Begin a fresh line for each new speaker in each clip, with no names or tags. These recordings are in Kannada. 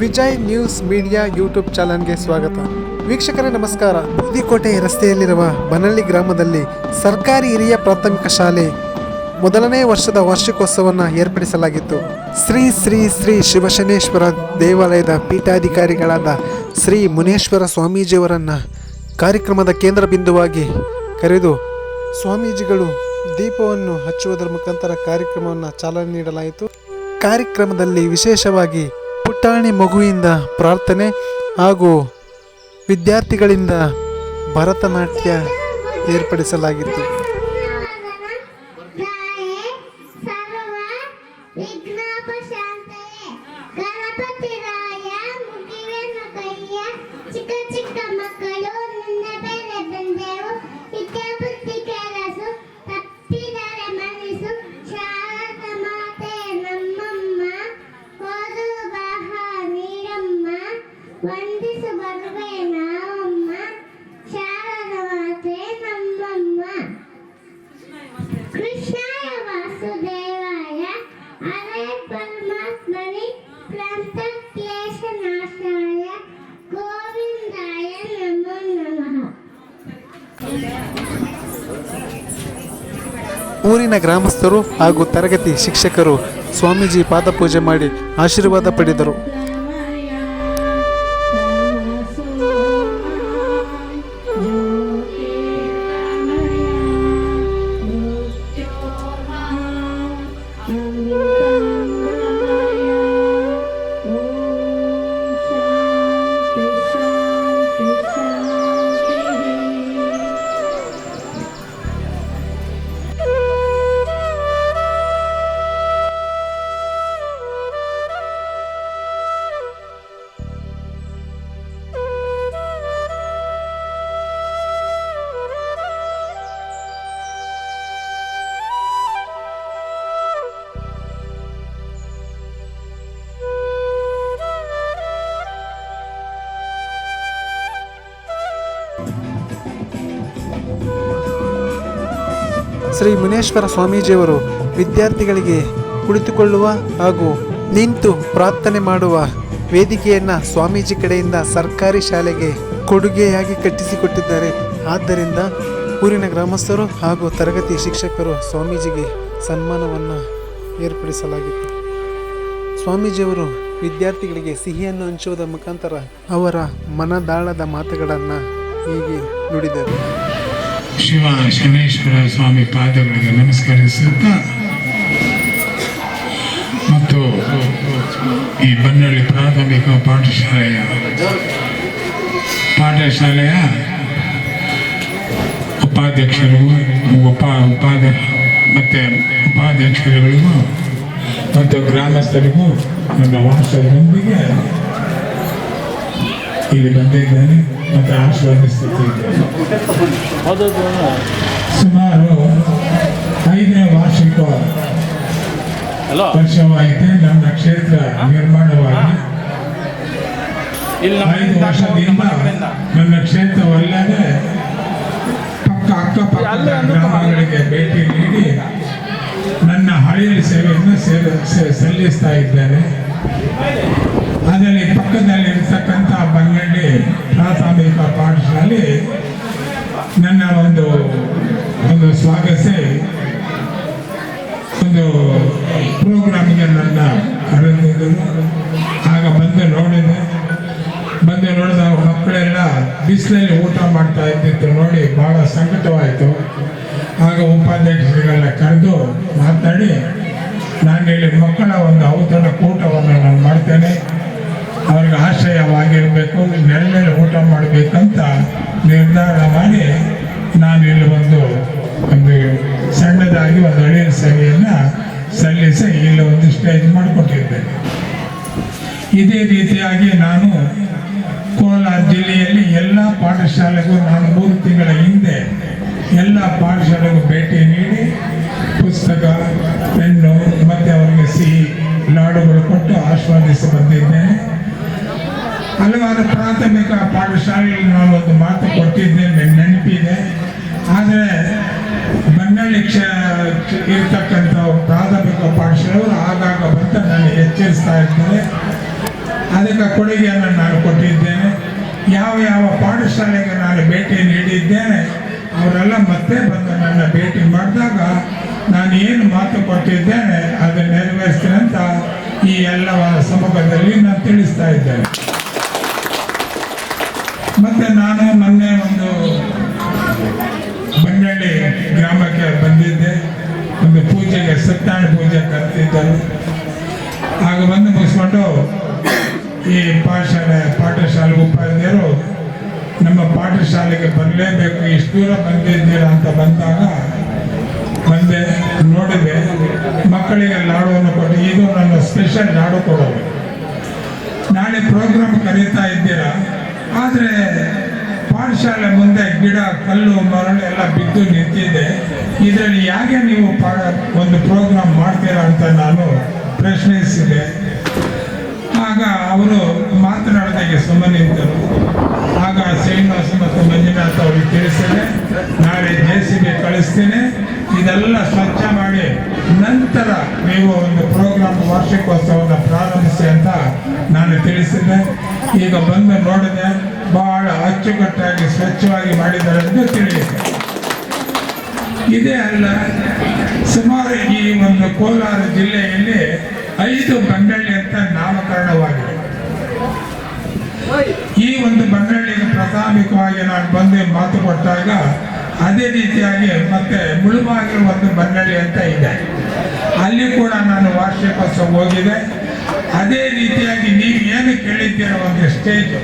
ವಿಜಯ್ ನ್ಯೂಸ್ ಮೀಡಿಯಾ ಯೂಟ್ಯೂಬ್ ಚಾನಲ್ಗೆ ಸ್ವಾಗತ. ವೀಕ್ಷಕರೇ, ನಮಸ್ಕಾರ. ಬೂದಿಕೋಟೆ ರಸ್ತೆಯಲ್ಲಿರುವ ಬನಳ್ಳಿ ಗ್ರಾಮದಲ್ಲಿ ಸರ್ಕಾರಿ ಹಿರಿಯ ಪ್ರಾಥಮಿಕ ಶಾಲೆ ಮೊದಲನೇ ವರ್ಷದ ವಾರ್ಷಿಕೋತ್ಸವವನ್ನು ಏರ್ಪಡಿಸಲಾಗಿತ್ತು. ಶ್ರೀ ಶ್ರೀ ಶ್ರೀ ಶಿವಶನೇಶ್ವರ ದೇವಾಲಯದ ಪೀಠಾಧಿಕಾರಿಗಳಾದ ಶ್ರೀ ಮುನೇಶ್ವರ ಸ್ವಾಮೀಜಿಯವರನ್ನು ಕಾರ್ಯಕ್ರಮದ ಕೇಂದ್ರ ಬಿಂದುವಾಗಿ ಕರೆದು ಸ್ವಾಮೀಜಿಗಳು ದೀಪವನ್ನು ಹಚ್ಚುವುದರ ಮುಖಾಂತರ ಕಾರ್ಯಕ್ರಮವನ್ನು ಚಾಲನೆ ನೀಡಲಾಯಿತು. ಕಾರ್ಯಕ್ರಮದಲ್ಲಿ ವಿಶೇಷವಾಗಿ ಪುಟಾಣಿ ಮಗುವಿಂದ ಪ್ರಾರ್ಥನೆ ಹಾಗೂ ವಿದ್ಯಾರ್ಥಿಗಳಿಂದ ಭರತನಾಟ್ಯ ಏರ್ಪಡಿಸಲಾಗಿತ್ತು. ಊರಿನ ಗ್ರಾಮಸ್ಥರು ಹಾಗೂ ತರಗತಿ ಶಿಕ್ಷಕರು ಸ್ವಾಮೀಜಿ ಪಾದಪೂಜೆ ಮಾಡಿ ಆಶೀರ್ವಾದ ಪಡೆದರು. ಶ್ರೀ ಮುನೇಶ್ವರ ಸ್ವಾಮೀಜಿಯವರು ವಿದ್ಯಾರ್ಥಿಗಳಿಗೆ ಕುಳಿತುಕೊಳ್ಳುವ ಹಾಗೂ ನಿಂತು ಪ್ರಾರ್ಥನೆ ಮಾಡುವ ವೇದಿಕೆಯನ್ನು ಸ್ವಾಮೀಜಿ ಕಡೆಯಿಂದ ಸರ್ಕಾರಿ ಶಾಲೆಗೆ ಕೊಡುಗೆಯಾಗಿ ಕಟ್ಟಿಸಿಕೊಟ್ಟಿದ್ದಾರೆ. ಆದ್ದರಿಂದ ಊರಿನ ಗ್ರಾಮಸ್ಥರು ಹಾಗೂ ತರಗತಿ ಶಿಕ್ಷಕರು ಸ್ವಾಮೀಜಿಗೆ ಸನ್ಮಾನವನ್ನು ಏರ್ಪಡಿಸಲಾಗಿತ್ತು. ಸ್ವಾಮೀಜಿಯವರು ವಿದ್ಯಾರ್ಥಿಗಳಿಗೆ ಸಿಹಿಯನ್ನು ಹಂಚುವುದರ ಮುಖಾಂತರ ಅವರ ಮನದಾಳದ ಮಾತುಗಳನ್ನು ಹೀಗೆ ನುಡಿದರು.
ಶಿವ ಶನೇಶ್ವರ ಸ್ವಾಮಿ ಪಾದಗಳಿಗೆ ನಮಸ್ಕರಿಸುತ್ತಾ ಮತ್ತು ಈ ಬನ್ನಳ್ಳಿ ಪ್ರಾಥಮಿಕ ಪಾಠಶಾಲೆಯ ಪಾಠಶಾಲೆಯ ಉಪಾಧ್ಯಕ್ಷರು ಉಪ ಉಪಾಧ್ಯ, ಮತ್ತು ಉಪಾಧ್ಯಕ್ಷರುಗಳಿಗೂ ಮತ್ತು ಗ್ರಾಮಸ್ಥರಿಗೂ ನನ್ನ ವಾಸದೊಂದಿಗೆ ಇಲ್ಲಿ ಬಂದಿದ್ದೇನೆ ಮತ್ತು ಆಶೀರ್ವದಿಸುತ್ತಿದ್ದೇನೆ. ಸುಮಾರು ಐದನೇ ವಾರ್ಷಿಕ ವರ್ಷವಾಯಿತು ನಮ್ಮ ಕ್ಷೇತ್ರ ನಿರ್ಮಾಣವಾಗಿ ಐದು ವರ್ಷದಿಂದ. ನನ್ನ ಕ್ಷೇತ್ರವಲ್ಲದೆ ಪಕ್ಕ ಅಕ್ಕಪಕ್ಕದ ಗ್ರಾಮಗಳಿಗೆ ಭೇಟಿ ನೀಡಿ ನನ್ನ ಹಳೆಯ ಸೇವೆಯನ್ನು ಸೇವೆ ಸಲ್ಲಿಸ್ತಾ ಇದ್ದೇನೆ. ಅದರಲ್ಲಿ ಪಕ್ಕದಲ್ಲಿರ್ತಕ್ಕಂಥ ಬಂಗಳ್ಳಿ ಪ್ರಾಥಮಿಕ ಪಾಠಶಾಲೆ ನನ್ನ ಒಂದು ಒಂದು ಸ್ವಾಗತಿಸಿ ಒಂದು ಪ್ರೋಗ್ರಾಮಿಗೆ ನನ್ನ ಕರೆದಿದ್ದರು ಆಗ ಬಂದು ನೋಡಿದೆ ಬಂದು ನೋಡಿದ ಮಕ್ಕಳೆಲ್ಲ ಬಿಸಿಲಲ್ಲಿ ಊಟ ಮಾಡ್ತಾ ಇದ್ದಿದ್ದು ನೋಡಿ ಬಹಳ ಸಂಕಟವಾಯಿತು. ಆಗ ಉಪಾಧ್ಯಕ್ಷರುಗಳನ್ನ ಕರೆದು ಮಾತಾಡಿ, ನಾನು ಇಲ್ಲಿ ಮಕ್ಕಳ ಒಂದು ಔತಣ ಕೂಟವನ್ನು ನಾನು ಮಾಡ್ತೇನೆ. ಅವ್ರಿಗೆ ಆಶ್ರಯವಾಗಿರಬೇಕು ಮೇಲೆ ಊಟ ಮಾಡಬೇಕಂತ ನಿರ್ಧಾರ ಮಾಡಿ ನಾನು ಇಲ್ಲಿ ಒಂದು ಒಂದು ಸಣ್ಣದಾಗಿ ಒಂದು ಅಳಿಯ ಸೇವೆಯನ್ನು ಸಲ್ಲಿಸಿ ಇಲ್ಲಿ ಒಂದು ಸ್ಟೇಜ್ ಮಾಡಿಕೊಟ್ಟಿದ್ದೇನೆ. ಇದೇ ರೀತಿಯಾಗಿ ನಾನು ಕೋಲಾರ ಜಿಲ್ಲೆಯಲ್ಲಿ ಎಲ್ಲ ಪಾಠಶಾಲೆಗೂ ನಾನು ಮೂರು ತಿಂಗಳ ಹಿಂದೆ ಎಲ್ಲ ಪಾಠಶಾಲೆಗೂ ಭೇಟಿ ನೀಡಿ ಪುಸ್ತಕ, ಪೆನ್ನು ಮತ್ತು ಅವರಿಗೆ ಸಿಹಿ ಲಾಡುಗಳು ಕೊಟ್ಟು ಆಸ್ವಾದಿಸಿ ಬಂದಿದ್ದೇನೆ. ಹಲವಾರು ಪ್ರಾಥಮಿಕ ಪಾಠಶಾಲೆಯಲ್ಲಿ ನಾನು ಒಂದು ಮಾತು ಕೊಟ್ಟಿದ್ದೆ ನೆನಪಿದೆ. ಆದರೆ ಬನ್ನಳ್ಳಿ ಕ್ಷ, ಇರ್ತಕ್ಕಂಥ ಪ್ರಾಥಮಿಕ ಪಾಠಶಾಲೆಗಳು ಆಗಾಗ ಬಂತ ನಾನು ಎಚ್ಚರಿಸ್ತಾ ಇರ್ತಾರೆ ಅದಕ್ಕೆ ಕೊಡುಗೆಯನ್ನು ನಾನು ಕೊಟ್ಟಿದ್ದೇನೆ. ಯಾವ ಯಾವ ಪಾಠಶಾಲೆಗೆ ನಾನು ಭೇಟಿ ನೀಡಿದ್ದೇನೆ, ಅವರೆಲ್ಲ ಮತ್ತೆ ಬಂದು ನನ್ನ ಭೇಟಿ ಮಾಡಿದಾಗ ನಾನು ಏನು ಮಾತು ಕೊಟ್ಟಿದ್ದೇನೆ, ಅದನ್ನು ನೆರವೇರಿಸ್ತೇನೆ ಅಂತ ಈ ಎಲ್ಲ ಸಮೂಹದಲ್ಲಿ ನಾನು ತಿಳಿಸ್ತಾ ಇದ್ದೇನೆ. ಮತ್ತೆ ನಾನು ಮೊನ್ನೆ ಒಂದು ಬಂಡಳ್ಳಿ ಗ್ರಾಮಕ್ಕೆ ಬಂದಿದ್ದೆ. ಒಂದು ಪೂಜೆಗೆ ಸತ್ಯನಾರಾಯಣ ಪೂಜೆ ಕರೆದಿದ್ದರು ಆಗ ಬಂದು ಮುಗಿಸ್ಕೊಂಡು ಈ ಪಾಠಶಾಲೆ ಪಾಠಶಾಲೆ ಉಪಾಧ್ಯಾಯರು ನಮ್ಮ ಪಾಠಶಾಲೆಗೆ ಬರಲೇಬೇಕು, ಇಷ್ಟು ದೂರ ಬಂದಿದ್ದೀರಾ ಅಂತ ಬಂದಾಗ ಬಂದೆ, ನೋಡಿದೆ. ಮಕ್ಕಳಿಗೆ ಲಾಡುವನ್ನು ಕೊಟ್ಟು, ಇದು ನನ್ನ ಸ್ಪೆಷಲ್ ಲಾಡು ಕೊಡೋದು. ನಾಳೆ ಪ್ರೋಗ್ರಾಮ್ ಕರೀತಾ ಇದ್ದೀರಾ? ಆದರೆ ಪಾಠಶಾಲೆ ಮುಂದೆ ಗಿಡ, ಕಲ್ಲು, ಮರಳು ಎಲ್ಲ ಬಿದ್ದು ನಿಂತಿದೆ. ಇದರಲ್ಲಿ ಯಾಕೆ ನೀವು ಪಾ ಒಂದು ಪ್ರೋಗ್ರಾಮ್ ಮಾಡ್ತೀರಾ ಅಂತ ನಾನು ಪ್ರಶ್ನಿಸಿದೆ. ಆಗ ಅವರು ಮಾತನಾಡಿದಾಗೆ ಸುಮ್ಮನಿದ್ದರು ಆಗ ಶ್ರೀನಿವಾಸ ಮತ್ತು ಮಂಜುನಾಥ್ ಅವ್ರಿಗೆ ತಿಳಿಸಿದೆ, ನಾಳೆ ಜೆ ಸಿ ಬಿ ಕಳಿಸ್ತೇನೆ. ಇದೆಲ್ಲ ಸ್ವಚ್ಛ ಮಾಡಿ ನಂತರ ನೀವು ಒಂದು ವಾರ್ಷಿಕೋತ್ಸವವನ್ನು ಪ್ರಾರಂಭಿಸಿ ಅಂತ ನಾನು ತಿಳಿಸಿದ್ದೆ. ಈಗ ಬಂದು ನೋಡಿದೆ, ಬಹಳ ಅಚ್ಚುಕಟ್ಟಾಗಿ ಸ್ವಚ್ಛವಾಗಿ ಮಾಡಿದ್ದಾರೆ ಎಂದು ತಿಳಿಯಿತು. ಇದೇ ಅಲ್ಲ, ಸುಮಾರು ಈ ಒಂದು ಕೋಲಾರ ಜಿಲ್ಲೆಯಲ್ಲಿ ಐದು ಬಂಡಳ್ಳಿ ಅಂತ ನಾಮಕರಣವಾಗಿದೆ. ಈ ಒಂದು ಬಂಡಳ್ಳಿಗೆ ಪ್ರಾಥಮಿಕವಾಗಿ ನಾನು ಬಂದು ಮಾತು ಕೊಟ್ಟಾಗ ಅದೇ ರೀತಿಯಾಗಿ ಮತ್ತೆ ಮುಳುಬಾಗಿಲು ಒಂದು ಬಂಡಳ್ಳಿ ಅಂತ ಇದೆ. ವಾರ್ಷಿಕೋತ್ಸವ ಹೋಗಿದೆ. ಅದೇ ರೀತಿಯಾಗಿ ನೀವು ಏನು ಕೇಳಿದ್ದೀರೋ ಒಂದು ಸ್ಟೇಜ್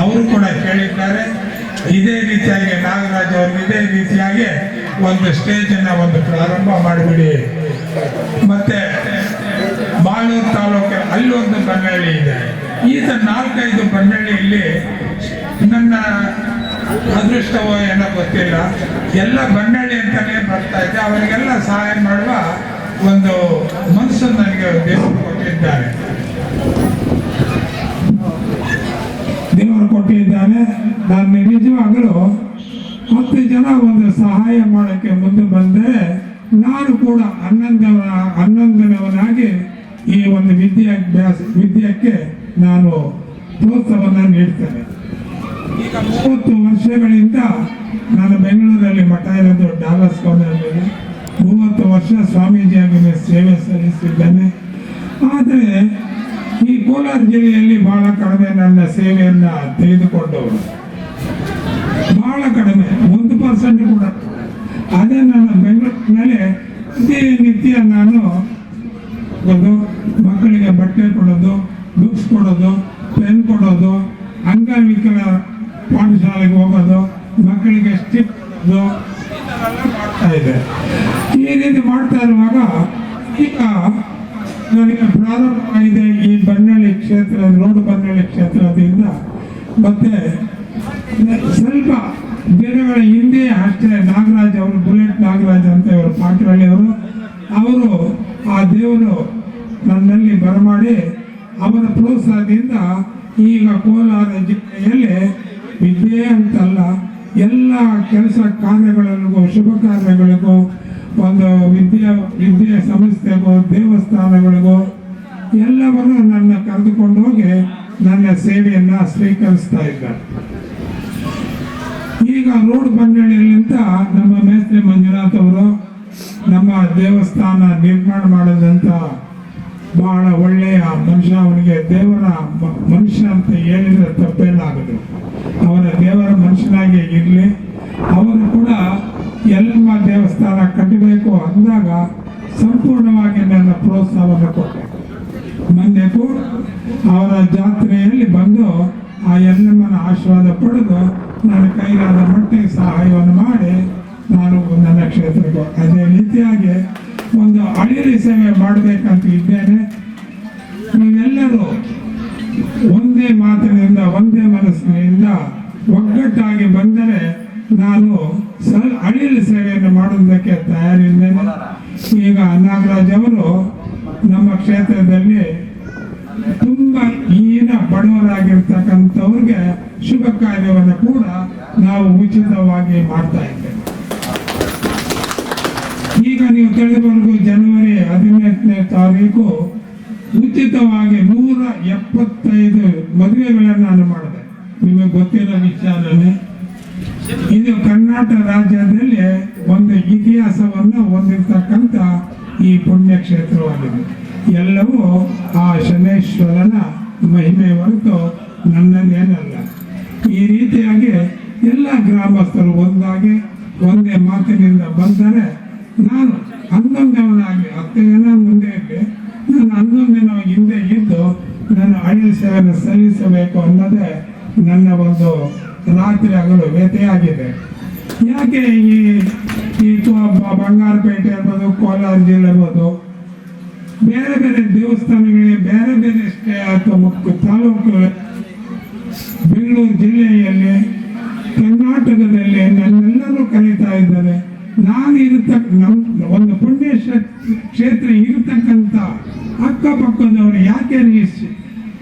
ಅವರು ಕೂಡ ಕೇಳಿದ್ದಾರೆ. ಇದೇ ರೀತಿಯಾಗಿ ನಾಗರಾಜ್ ಅವರು ಇದೇ ರೀತಿಯಾಗಿ ಒಂದು ಸ್ಟೇಜನ್ನು ಒಂದು ಪ್ರಾರಂಭ ಮಾಡಿಬಿಡಿ. ಮತ್ತೆ ಬಾಳೂರು ತಾಲೂಕು ಅಲ್ಲಿ ಒಂದು ಬಂಡಳ್ಳಿ ಇದೆ. ಈಗ ನಾಲ್ಕೈದು ಬನ್ನಳ್ಳಿಯಲ್ಲಿ ನನ್ನ ಅದೃಷ್ಟವೋ ಏನೋ ಗೊತ್ತಿಲ್ಲ. ಎಲ್ಲ ಬನ್ನಳ್ಳಿ ಅಂತಲೇ ಬರ್ತಾ ಇದೆ. ಅವರಿಗೆಲ್ಲ ಸಹಾಯ ಮಾಡುವ ಒಂದು ಮನಸ್ಸು ನನಗೆ ದೇವರು ಕೊಟ್ಟಿದ್ದಾರೆ. ದೇವರು ಕೊಟ್ಟಿದ್ದಾರೆ ನಾನು ನಿಜವಾಗಲೂ ಹತ್ತು ಜನ ಒಂದು ಸಹಾಯ ಮಾಡೋಕ್ಕೆ ಮುಂದೆ ಬಂದರೆ ನಾನು ಕೂಡ ಹನ್ನೊಂದವನ ಹನ್ನೊಂದನವನಾಗಿ ಈ ಒಂದು ವಿದ್ಯಾಭ್ಯಾಸ ವಿದ್ಯಕ್ಕೆ ನಾನು ಪ್ರೋತ್ಸಾಹವನ್ನು ನೀಡ್ತೇನೆ. ಈಗ ಮೂವತ್ತು ವರ್ಷಗಳಿಂದ ನಾನು ಬೆಂಗಳೂರಲ್ಲಿ ಮಠ ಇರೋದು ಡಾಲರ್ಸ್ ಕಾಲೇಜಲ್ಲಿ ಮೂವತ್ತು ವರ್ಷ ಸ್ವಾಮೀಜಿಯಾಗಿ ಸೇವೆ ಸಲ್ಲಿಸಿದ್ದೇನೆ. ಆದರೆ ಈ ಕೋಲಾರ ಜಿಲ್ಲೆಯಲ್ಲಿ ಬಹಳ ಕಡಿಮೆ ನನ್ನ ಸೇವೆಯನ್ನು ತೆಗೆದುಕೊಂಡವರು. ಬಹಳ ಕಡಿಮೆ, ಒಂದು ಪರ್ಸೆಂಟ್ ಕೂಡ. ಅದೇ ನಾನು ಬೆಂಗಳೂರಿನಲ್ಲಿ ಪ್ರತಿನಿತ್ಯ ನಾನು ಮಕ್ಕಳಿಗೆ ಬಟ್ಟೆ ಕೊಡೋದು ಬುಕ್ಸ್ ಕೊಡೋದು ಪೆನ್ ಕೊಡೋದು, ಅಂಗವಿಕಲ ಪಾಠಶಾಲೆಗೆ ಹೋಗೋದು, ಮಕ್ಕಳಿಗೆ ಸ್ಟಿಪ್ ಕೊಡೋದು ಮಾಡ್ತಾ ಇದೆ. ಈ ರೀತಿ ಮಾಡ್ತಾ ಇರುವಾಗ ಈಗ ನನಗೆ ಇದೆ ಈ ಬನ್ನಳ್ಳಿ ಕ್ಷೇತ್ರ, ರೋಡ್ ಬನ್ನಳ್ಳಿ ಕ್ಷೇತ್ರದಿಂದ. ಮತ್ತೆ ಸ್ವಲ್ಪ ದಿನಗಳ ಹಿಂದೆ ಅಷ್ಟೇ ನಾಗರಾಜ್ ಅವರು, ಬುಲೆಟ್ ನಾಗರಾಜ್ ಅಂತ ಇವರು ಪಾಟರಳ್ಳಿ ಅವರು ಅವರು ಆ ದೇವರು ನನ್ನಲ್ಲಿ ಬರಮಾಡಿ ಅವರ ಪ್ರೋತ್ಸಾಹದಿಂದ ಈಗ ಕೋಲಾರ ಅಂತಲ್ಲ ಎಲ್ಲ ಕೆಲಸ ಕಾರ್ಯಗಳಿಗೂ, ಶುಭ ಕಾರ್ಯಗಳಿಗೂ, ಒಂದು ವಿದ್ಯಾ, ವಿದ್ಯೆ ಸಂಸ್ಥೆಗೂ ದೇವಸ್ಥಾನಗಳಿಗೂ, ಎಲ್ಲವನ್ನು ನನ್ನ ಕರೆದುಕೊಂಡು ಹೋಗಿ ನನ್ನ ಸೇವೆಯನ್ನು ಸ್ವೀಕರಿಸ್ತಾ ಇದ್ದಾರೆ. ಈಗ ರೋಡ್ ಬಂಡಳಿಯಲ್ಲಿಂದ ನಮ್ಮ ಮೇಸ್ತ್ರಿ ಮಂಜುನಾಥ್ ಅವರು ನಮ್ಮ ದೇವಸ್ಥಾನ ನಿರ್ಮಾಣ ಮಾಡೋದಂತ ಬಹಳ ಒಳ್ಳೆಯ ಮನುಷ್ಯ ಅವನಿಗೆ ದೇವರ ಮನುಷ್ಯ ಅಂತ ಹೇಳಿದ್ರೆ ತಪ್ಪೇನಾಗದು ಅವನ ದೇವರ ಮನುಷ್ಯನಾಗಿ ಇರಲಿ. ಅವನು ಕೂಡ ಎಲ್ಲಮ್ಮ ದೇವಸ್ಥಾನ ಕಟ್ಟಬೇಕು ಅಂದಾಗ ಸಂಪೂರ್ಣವಾಗಿ ನನ್ನ ಪ್ರೋತ್ಸಾಹ ಕೊಟ್ಟೆ. ಮೊನ್ನೆ ಕೂಡ ಅವರ ಜಾತ್ರೆಯಲ್ಲಿ ಬಂದು ಆ ಎಲ್ಲಮ್ಮನ ಆಶೀರ್ವಾದ ಪಡೆದು ನನ್ನ ಕೈಗಾದ ಮಟ್ಟಿಗೆ ಸಹಾಯವನ್ನು ಮಾಡಿ ನಾನು ನನ್ನ ಕ್ಷೇತ್ರಕ್ಕೆ ಅದೇ ರೀತಿಯಾಗಿ ಒಂದು ಅಳಿರಿ ಸೇವೆ ಮಾಡಬೇಕಂತ ಇದ್ದೇನೆ. ನೀವೆಲ್ಲರೂ ಒಂದೇ ಮಾತಿನಿಂದ, ಒಂದೇ ಮನಸ್ಸಿನಿಂದ ಒಗ್ಗಟ್ಟಾಗಿ ಬಂದರೆ ನಾನು ಸ ಅಳಿಲು ಸೇವೆಯನ್ನು ಮಾಡುವುದಕ್ಕೆ ತಯಾರಿದ್ದೇನೆ. ಈಗ ನಾಗರಾಜ್ ಅವರು ನಮ್ಮ ಕ್ಷೇತ್ರದಲ್ಲಿ ತುಂಬ ಈನ ಬಡವರಾಗಿರ್ತಕ್ಕಂಥವ್ರಿಗೆ ಶುಭ ಕಾರ್ಯವನ್ನು ಕೂಡ ನಾವು ಉಚಿತವಾಗಿ ಮಾಡ್ತಾ ಇದ್ದೇವೆ. ಈಗ ನೀವು ತಿಳಿದುಕೊಂಡು ಜನವರಿ ಹದಿನೆಂಟನೇ ತಾರೀಕು. ಉಚಿತವಾಗಿ ನೂರ ಎಪ್ಪತ್ತೈದು ಮದುವೆಗಳನ್ನು ನಾನು ಮಾಡಿದೆ. ನಿಮಗೆ ಗೊತ್ತಿರೋ ವಿಚಾರನೇ. ಇದು ಕರ್ನಾಟಕ ರಾಜ್ಯದಲ್ಲಿ ಒಂದು ಇತಿಹಾಸವನ್ನು ಹೊಂದಿರತಕ್ಕಂಥ ಈ ಪುಣ್ಯಕ್ಷೇತ್ರವಾಗಿದೆ. ಎಲ್ಲವೂ ಆ ಶನೇಶ್ವರನ ಮಹಿಮೆ ಹೊರತು ನನ್ನದೇನಲ್ಲ ಈ ರೀತಿಯಾಗಿ ಎಲ್ಲ ಗ್ರಾಮಸ್ಥರು ಒಂದಾಗಿ ಒಂದೇ ಮಾತಿನಿಂದ ಬಂದರೆ ನಾನು ಹನ್ನೊಂದವನಾಗಿ ಹತ್ತು ಜನ ಮುಂದೆ ಇರಲಿ ನಾನು ಹನ್ನೊಂದು ದಿನ ಹಿಂದೆ ಇದ್ದು ನಾನು ಹಳ್ಳಿ ಸೇವೆಯನ್ನು ಸಲ್ಲಿಸಬೇಕು ಅನ್ನೋದೇ ನನ್ನ ಒಂದು ರಾತ್ರಿ ಹಗಲು ವ್ಯತೆಯಾಗಿದೆ ಯಾಕೆ ಈ ಈ ಬಂಗಾರಪೇಟೆ ಇರ್ಬೋದು, ಕೋಲಾರ ಜಿಲ್ಲೆ ಇರ್ಬೋದು, ಬೇರೆ ಬೇರೆ ದೇವಸ್ಥಾನಗಳಿಗೆ ಬೇರೆ ಬೇರೆ ಸ್ಟೇ ಅಥವಾ ತಾಲೂಕು ಬೆಂಗಳೂರು ಜಿಲ್ಲೆಯಲ್ಲಿ, ಕರ್ನಾಟಕದಲ್ಲಿ ನನ್ನೆಲ್ಲರೂ ಕರೀತಾ ಇದ್ದಾರೆ. ನಾನು ಇರತಕ್ಕ ಒಂದು ಪುಣ್ಯ ಕ್ಷೇ- ಕ್ಷೇತ್ರ ಇರತಕ್ಕಂಥ ಅಕ್ಕಪಕ್ಕದವರು ಯಾಕೆ ಈ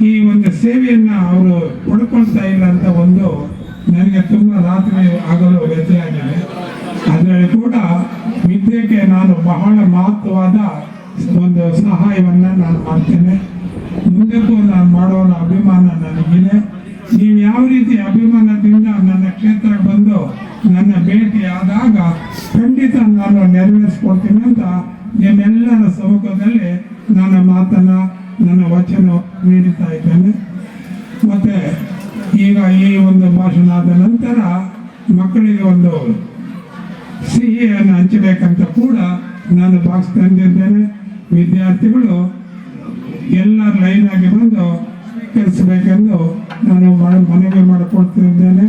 ಈ ಒಂದು ಸೇವೆಯನ್ನ ಅವರು ಪಡ್ಕೊಳ್ತಾ ಇಲ್ಲ ಅಂತ ಒಂದು ನನಗೆ ತುಂಬ ರಾತ್ರಿ ಆಗಲು ವ್ಯತ್ಯಾಗಿದೆ ಅದರಲ್ಲಿ ಕೂಡ ವಿದ್ಯೆಗೆ ನಾನು ಬಹಳ ಮಹತ್ವವಾದ ಒಂದು ಸಹಾಯವನ್ನ ನಾನು ಮಾಡ್ತೇನೆ. ಮುಂದಕ್ಕೂ ನಾನು ಮಾಡೋ ಅಭಿಮಾನ ನನಗಿದೆ. ನೀವು ಯಾವ ರೀತಿ ಅಭಿಮಾನದಿಂದ ನನ್ನ ಕ್ಷೇತ್ರಕ್ಕೆ ಬಂದು ನನ್ನ ಭೇಟಿ ಆದಾಗ ಖಂಡಿತ ನಾನು ನೆರವೇರಿಸ್ಕೊಡ್ತೀನಿ ಅಂತ ನಿಮ್ಮೆಲ್ಲರ ಸಮ್ಮುಖದಲ್ಲಿ ನನ್ನ ಮಾತನ್ನ, ನನ್ನ ವಚನ ನೀಡುತ್ತಾ ಇದ್ದೇನೆ. ಮತ್ತೆ ಈಗ ಈ ಒಂದು ಭಾಷಣ ಆದ ನಂತರ ಮಕ್ಕಳಿಗೆ ಒಂದು ಸಿಹಿಯನ್ನು ಹಂಚಬೇಕಂತ ಕೂಡ ನಾನು ಬಾಕ್ಸ್ ತಂದಿದ್ದೇನೆ. ವಿದ್ಯಾರ್ಥಿಗಳು ಎಲ್ಲ ಲೈನ್ ಆಗಿ ಬಂದು ಸ್ವೀಕರಿಸಬೇಕೆಂದು ನಾನು ಮನವಿ ಮಾಡಿಕೊಡ್ತಿದ್ದೇನೆ